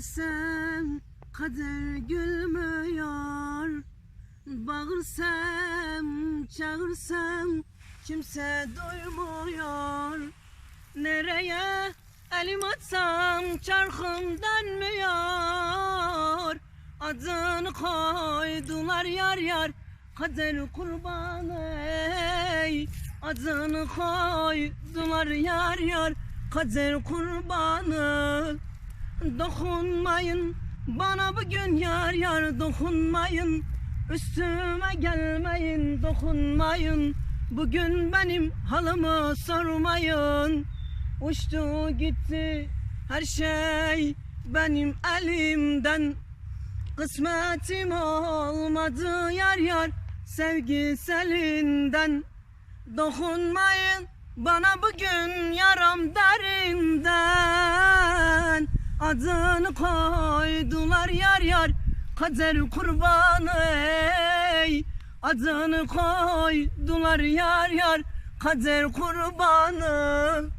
Gülmesem kader gülmüyor. Bağırsam çağırsam kimse duymuyor. Nereye elim atsam çarkım dönmüyor. Adını koydular yar yar kader kurbanı ey. Adını koydular yar yar kader kurbanı Dokunmayın bana bugün yar yar dokunmayın. Üstüme gelmeyin dokunmayın. Bugün benim halımı sormayın. Uçtu gitti her şey benim elimden. Kısmetim olmadı yar yar sevgiselinden. Dokunmayın bana bugün Adını koydular yar yar. Kader kurbanı ey. Adını koydular yar yar. Kader kurbanı